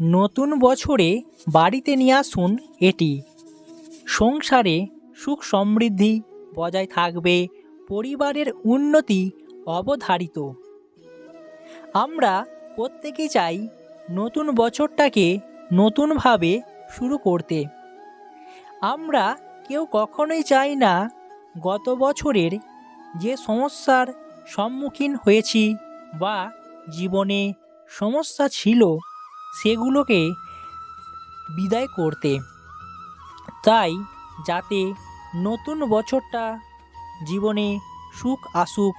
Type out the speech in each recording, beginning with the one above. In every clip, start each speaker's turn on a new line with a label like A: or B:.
A: নতুন বছরে বাড়িতে নিয়ে আসুন এটি। সংসারে সুখ সমৃদ্ধি বজায় থাকবে, পরিবারের উন্নতি অবধারিত। আমরা প্রত্যেকেই চাই নতুন বছরটাকে নতুনভাবে শুরু করতে। আমরা কেউ কখনোই চাই না গত বছরের যে সমস্যার সম্মুখীন হয়েছি বা জীবনে সমস্যা ছিল সেগুলোকে বিদায় করতে। তাই যাতে নতুন বছরটা জীবনে সুখ আসুক,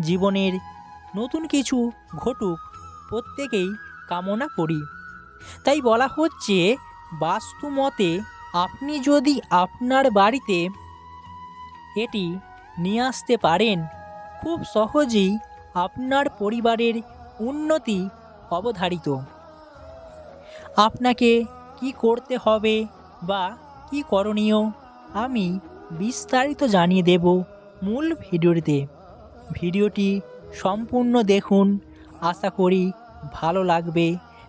A: জীবনের নতুন কিছু ঘটুক, প্রত্যেকেই কামনা করি। তাই বলা হচ্ছে, বাস্তু মতে আপনি যদি আপনার বাড়িতে এটি নিয়ে আসতে পারেন, খুব সহজেই আপনার পরিবারের উন্নতি অবধারিত। আপনাকে কি করতে হবে বা কি করণীয়, আমি বিস্তারিত জানিয়ে দেব মূল ভিডিওটিতে। ভিডিওটি সম্পূর্ণ দেখুন, আশা করি ভালো লাগবে,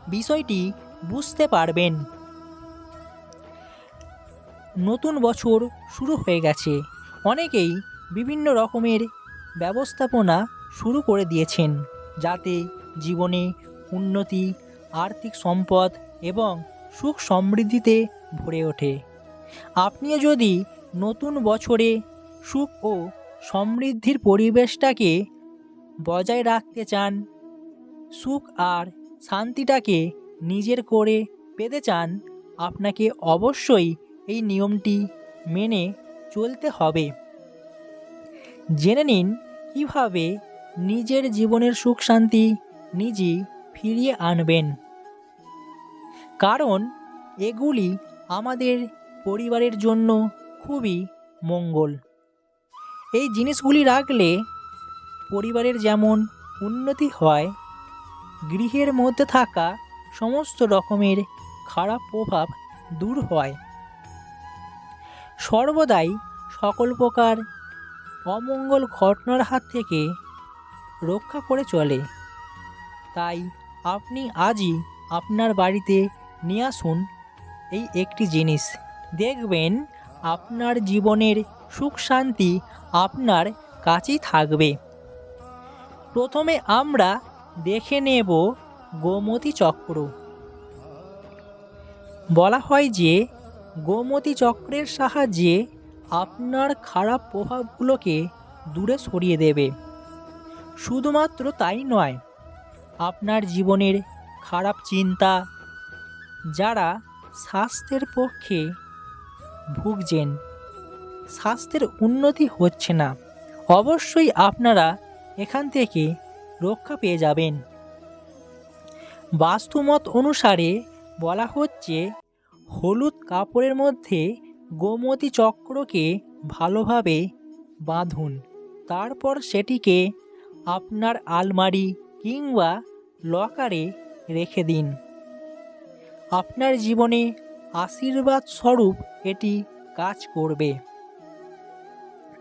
A: বিষয়টি বুঝতে পারবেন। নতুন বছর শুরু হয়ে গেছে। অনেকেই বিভিন্ন রকমের ব্যবস্থাপনা শুরু করে দিয়েছেন, যাতে জীবনে উন্নতি, আর্থিক সম্পদ এবং সুখ সমৃদ্ধিতে ভরে ওঠে। আপনিও যদি নতুন বছরে সুখ ও সমৃদ্ধির পরিবেশটাকে বজায় রাখতে চান, সুখ আর শান্তিটাকে নিজের করে পেতে চান, আপনাকে অবশ্যই এই নিয়মটি মেনে চলতে হবে। জেনে নিন কীভাবে নিজের জীবনের সুখ শান্তি নিজেই ফিরিয়ে আনবেন। কারণ এগুলি আমাদের পরিবারের জন্য খুবই মঙ্গল। এই জিনিসগুলি রাখলে পরিবারের যেমন উন্নতি হয়, গৃহের মধ্যে থাকা সমস্ত রকমের খারাপ প্রভাব দূর হয়। সর্বদাই সকল প্রকার অমঙ্গল ঘটনার হাত থেকে রক্ষা করে চলে। তাই আপনি আজই আপনার বাড়িতে নিয়ে আসুন এই একটি জিনিস। দেখবেন আপনার জীবনের সুখ শান্তি আপনার কাছেই থাকবে। প্রথমে আমরা দেখে নেব গোমতী চক্র। বলা হয় যে গোমতী চক্রের সাহায্যে আপনার খারাপ প্রভাবগুলোকে দূরে সরিয়ে দেবে। শুধুমাত্র তাই নয় আপনার জীবনের খারাপ চিন্তা, যারা স্বাস্থ্যের পক্ষে ভুগছেন, স্বাস্থ্যের উন্নতি হচ্ছে না, অবশ্যই আপনারা এখান থেকে রক্ষা পেয়ে যাবেন। বাস্তুমত অনুসারে বলা হচ্ছে, হলুদ কাপড়ের মধ্যে গোমতী চক্রকে ভালোভাবে বাঁধুন, তারপর সেটিকে আপনার আলমারি কিংবা লকারে রেখে দিন। আপনার জীবনে আশীর্বাদ স্বরূপ এটি কাজ করবে।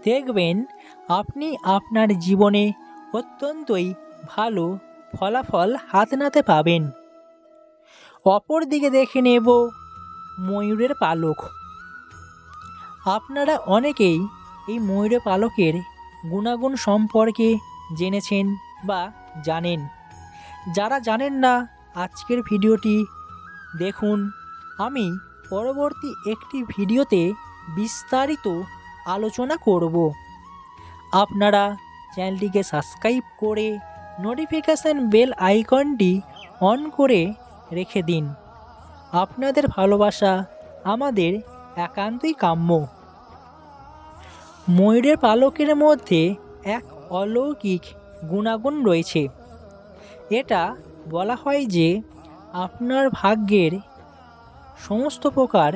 A: দেখবেন, আপনি আপনার জীবনে অত্যন্তই ভালো ফলাফল হাত নাতে পাবেন। অপর দিকে দেখে নেব ময়ূরের পালক। আপনারা অনেকেই এই ময়ূরের পালকের গুণাগুণ সম্পর্কে জেনেছেন। বা জানেন। যারা জানেন না, আজকের ভিডিওটি দেখুন। আমি পরবর্তী একটি ভিডিওতে বিস্তারিত আলোচনা করব। আপনারা চ্যানেলটিকে সাবস্ক্রাইব করে নোটিফিকেশান বেল আইকনটি অন করে রেখে দিন। আপনাদের ভালোবাসা আমাদের একান্তই কাম্য। ময়ূরের পালকের মধ্যে এক অলৌকিক গুণাগুণ রয়েছে। এটা বলা হয় যে আপনার ভাগ্যের সমস্ত প্রকার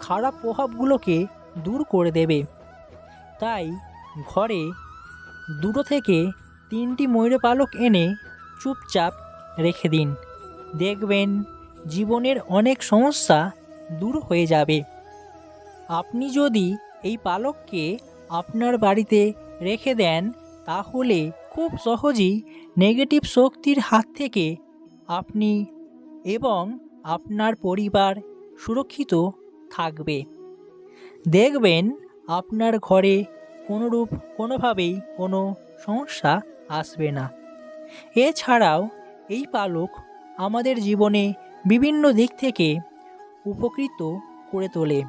A: খারাপ প্রভাবগুলোকে দূর করে দেবে। তাই ঘরে দুটো থেকে তিনটি ময়ূর পালক এনে চুপচাপ রেখে দিন। দেখবেন জীবনের অনেক সমস্যা দূর হয়ে যাবে। আপনি যদি এই পালককে আপনার বাড়িতে রেখে দেন, তাহলে খুব সহজেই নেগেটিভ শক্তির হাত থেকে আপনি এবং আপনার পরিবার সুরক্ষিত থাকবে। দেখবেন আপনার ঘরে কোনোরূপ কোনোভাবেই কোনো সমস্যা আসবে না। এছাড়াও এই পালক আমাদের জীবনে বিভিন্ন দিক থেকে উপকৃত করে তোলে।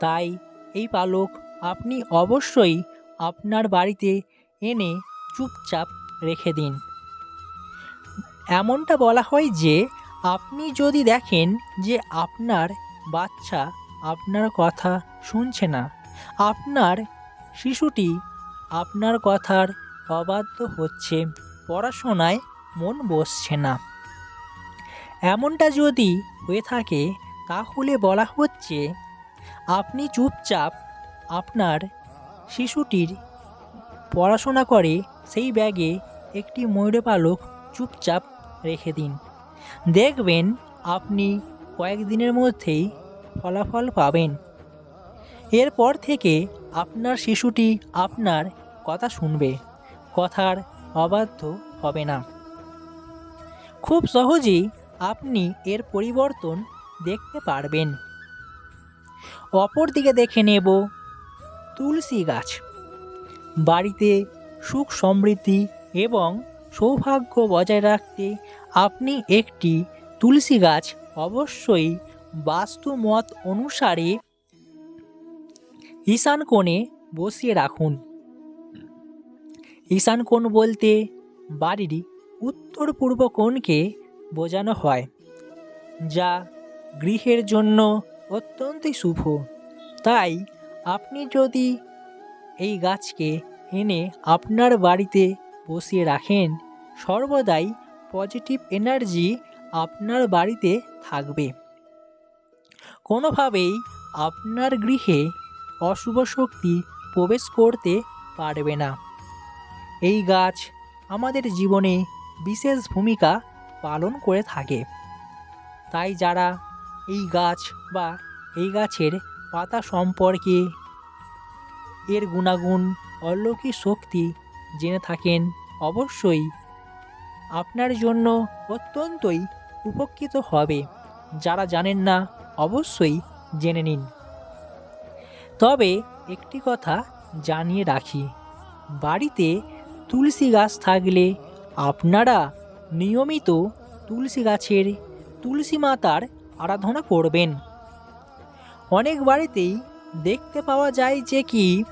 A: তাই এই পালক আপনি অবশ্যই আপনার বাড়িতে এনে চুপচাপ রেখে দিন। এমনটা বলা হয় যে, আপনি যদি দেখেন যে আপনার বাচ্চা আপনার কথা শুনছে না, আপনার শিশুটি আপনার কথার অবাধ্য হচ্ছে, পড়াশোনায় মন বসছে না। এমনটা যদি হয়ে থাকে, তাহলে বলা হচ্ছে, আপনি চুপচাপ আপনার শিশুটির পড়াশোনা করে সেই ব্যাগে একটি ময়ূর পালক চুপচাপ রেখে দিন। দেখবেন আপনি কয়েকদিনের মধ্যেই ফলাফল পাবেন। এরপর থেকে আপনার শিশুটি আপনার কথা শুনবে, কথার অবাধ্য হবে না। খুব সহজেই আপনি এর পরিবর্তন দেখতে পারবেন। অপর দিকে দেখে নেব তুলসী গাছ। বাড়িতে সুখ সমৃদ্ধি এবং সৌভাগ্য বজায় রাখতে আপনি একটি তুলসী গাছ অবশ্যই বাস্তু মত অনুসারে ঈশান কোণে বসিয়ে রাখুন। ঈশান কোণ বলতে বাড়ির উত্তর পূর্ব কোণকে বোঝানো হয়, যা গৃহের জন্য অত্যন্তই শুভ। তাই আপনি যদি এই গাছকে এনে আপনার বাড়িতে বসিয়ে রাখেন। সর্বদাই পজিটিভ এনার্জি আপনার বাড়িতে থাকবে। কোনোভাবেই আপনার গৃহে অশুভ শক্তি প্রবেশ করতে পারবে না। এই গাছ আমাদের জীবনে বিশেষ ভূমিকা পালন করে থাকে। তাই যারা এই গাছ বা এই গাছের পাতা সম্পর্কে এর গুণাগুণ অলৌকিক শক্তি জেনে থাকেন অবশ্যই। আপনার জন্য অত্যন্তই উপকৃত হবে। যারা জানেন না, অবশ্যই জেনে নিন। তবে একটি কথা জানিয়ে রাখি, বাড়িতে তুলসী গাছ থাকলে আপনারা নিয়মিত তুলসী গাছের তুলসী মাতার আরাধনা করবেন। অনেক বাড়িতেই দেখতে পাওয়া যায় যে কি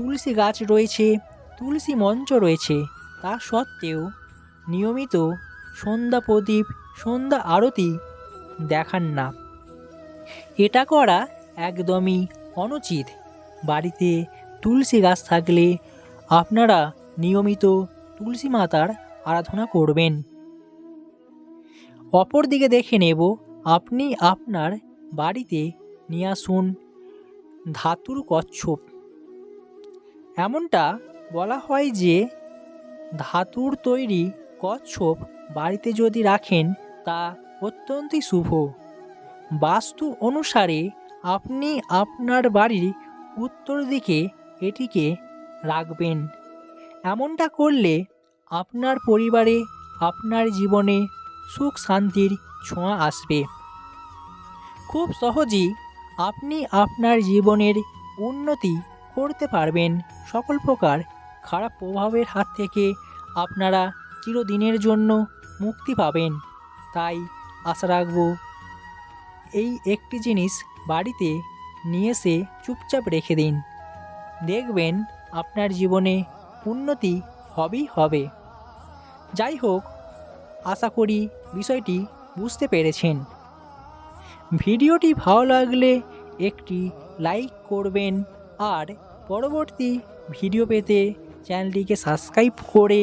A: তুলসী গাছ রয়েছে, তুলসী মঞ্চ রয়েছে। তা সত্ত্বেও নিয়মিত সন্ধ্যা প্রদীপ, সন্ধ্যা আরতি দেখান না। এটা করা একদমই অনুচিত। বাড়িতে তুলসী গাছ থাকলে আপনারা নিয়মিত তুলসী মাতার আরাধনা করবেন। অপর দিকে দেখে নেব, আপনি আপনার বাড়িতে নিয়ে আসুন ধাতুর কচ্ছপ। এমনটা বলা হয় যে, ধাতুর তৈরি কচ্ছপ বাড়িতে যদি রাখেন, তা অত্যন্তই শুভ। বাস্তু অনুসারে, আপনি আপনার বাড়ির উত্তর দিকে এটিকে রাখবেন। এমনটা করলে আপনার পরিবারে, আপনার জীবনে সুখ শান্তির ছোঁয়া আসবে। খুব সহজেই আপনি আপনার জীবনের উন্নতি করতে পারবেন। সকল প্রকার খারাপ প্রভাবের হাত থেকে আপনারা চিরদিনের জন্য মুক্তি পাবেন। তাই আশা রাখব, এই একটি জিনিস বাড়িতে নিয়ে এসে চুপচাপ রেখে দিন। দেখবেন আপনার জীবনে উন্নতি হবেই হবে। যাই হোক, আশা করি বিষয়টি বুঝতে পেরেছেন। ভিডিওটি ভালো লাগলে একটি লাইক করবেন আর পরবর্তী ভিডিও পেতে চ্যানেলটিকে সাবস্ক্রাইব করে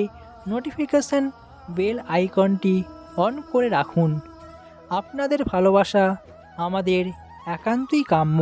A: নোটিফিকেশান বেল আইকনটি অন করে রাখুন। আপনাদের ভালোবাসা আমাদের একান্তই কাম্য।